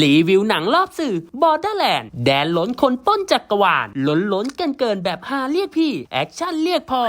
รีวิวหนังรอบสื่อ Borderland แดนล้นคนป้นจักรวาลล้นล้นกันเกินแบบฮาเรียกพี่ แอคชั่นเรียกพ่อ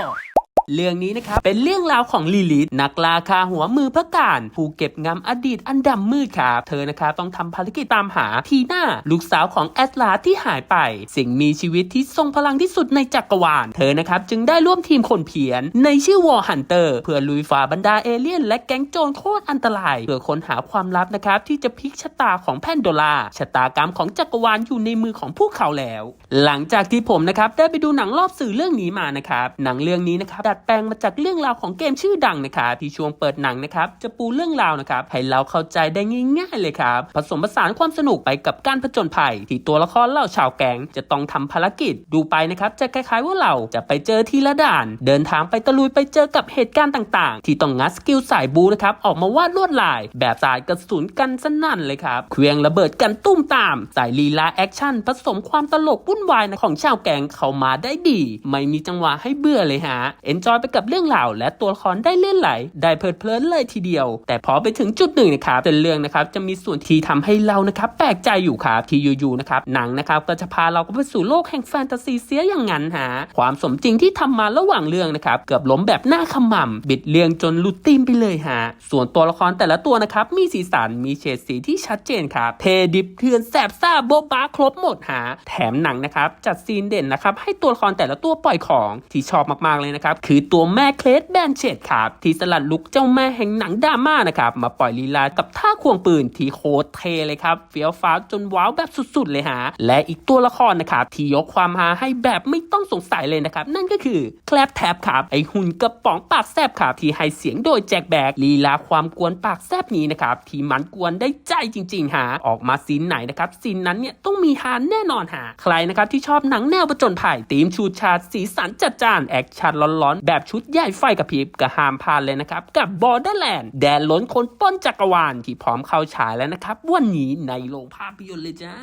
เรื่องนี้นะครับเป็นเรื่องราวของลิลิตนักล่าคาหัวมือพระการผู้เก็บงำอดีตอันดำมืดครับเธอนะครับต้องทำภารกิจตามหาทีน่าลูกสาวของแอตลาที่หายไป สิ่งมีชีวิตที่ทรงพลังที่สุดในจักรวาล เธอนะครับจึงได้ร่วมทีมคนเพียน ในชื่อวอร์ฮันเตอร์เพื่อลุยฝ่าบรรดาเอเลี่ยน และแก๊งโจรโคตรอันตราย เพื่อค้นหาความลับนะครับที่จะพลิกชะตาของแพนโดลาชะตากรรมของจักรวาลอยู่ในมือของพวกเขาแล้ว หลังจากที่ผมนะครับได้ไปดูหนังรอบสื่อเรื่องนี้มานะครับหนังเรื่องนี้นะครับดัดแปลงมาจากเรื่องราวของเกมชื่อดังนะครับที่ช่วงเปิดหนังนะครับจะปูเรื่องราวนะครับให้เราเข้าใจได้ง่ายๆเลยครับผสมผสานความสนุกไปกับการผจญภัย ที่ตัวละครเล่าชาวแกงจะต้องทำภารกิจดูไปนะครับจะคล้ายๆว่าเราจะไปเจอทีละด่าน เดินทางไปตะลุยไปเจอกับเหตุการณ์ต่างๆ ที่ต้องงัดสกิลสายบูนะครับออกมาวาดลวดลาย แบบสายกระสุนกันสนั่นเลยครับเควียงระเบิดกันตุ้มตามสายลีลาแอคชั่นผสมความตลกวุ่นวายของชาวแกงเข้ามาได้ดี ไม่มีจังหวะให้เบื่อเลยฮะเอนจอยไปกับเรื่องราวและตัวละครได้เลื่อนไหล ได้เพลิดเพลินเลยทีเดียว แต่พอไปถึงจุดหนึ่งนะครับเป็นเรื่องนะครับจะมีส่วนที่ทำให้เรานะครับแปลกใจอยู่ครับที่อยู่ๆนะครับหนังนะครับก็จะพาเราไปสู่โลกแห่งแฟนตาซีเสียอย่างนั้นฮะความสมจริงที่ทำมาระหว่างเรื่องนะครับเกือบล้มแบบหน้าขมำบิดเรื่องจนลุดตีมไปเลยฮะส่วนตัวละครแต่ละตัวนะครับมีสีสันมีเฉดสีที่ชัดเจนครับเทดิบเถื่อนแสบซ่าโบ๊ะบ้าครบหมดฮะแถมหนังนะครับจัดซีนเด่นนะครับให้ตัวละครแต่ละตัวปล่อยของที่ชอบมากๆเลยนะครับคืือตัวแม่เคลสแบนเชดครับที่สลัดลุกเจ้าแม่แห่งหนังดราม่านะครับมาปล่อยลีลากับท่าควงปืนที่โคตรเทเลยครับเฟี้ยวฟ้าจนว้าวแบบสุดๆเลยฮะและอีกตัวละครนะครับที่ยกความฮาให้แบบไม่ต้องสงสัยเลยนะครับนั่นก็คือแคลปแท็บครับไอหุ่นกระป๋องปากแซบครับที่ให้เสียงโดยแจ็คแบกลีลาความกวนปากแซบนี้นะครับที่มันกวนได้ใจจริงๆฮะออกมาซีนไหนนะครับซีนนั้นเนี่ยต้องมีฮาแน่นอนฮะใครนะครับที่ชอบหนังแนวประจนภัยธีมชูชาดสีสันจัดจ้านแอคชั่นร้อนแบบชุดใหญ่ไฟกระพริบก็ห้ามพานเลยนะครับ กับ Borderland แดนล้นคนป้นจักรวาลที่พร้อมเข้าฉายแล้วนะครับ วันนี้ในโรงภาพยนตร์เลยจ้า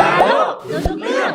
นาโลกรู้ทุกเรื่อง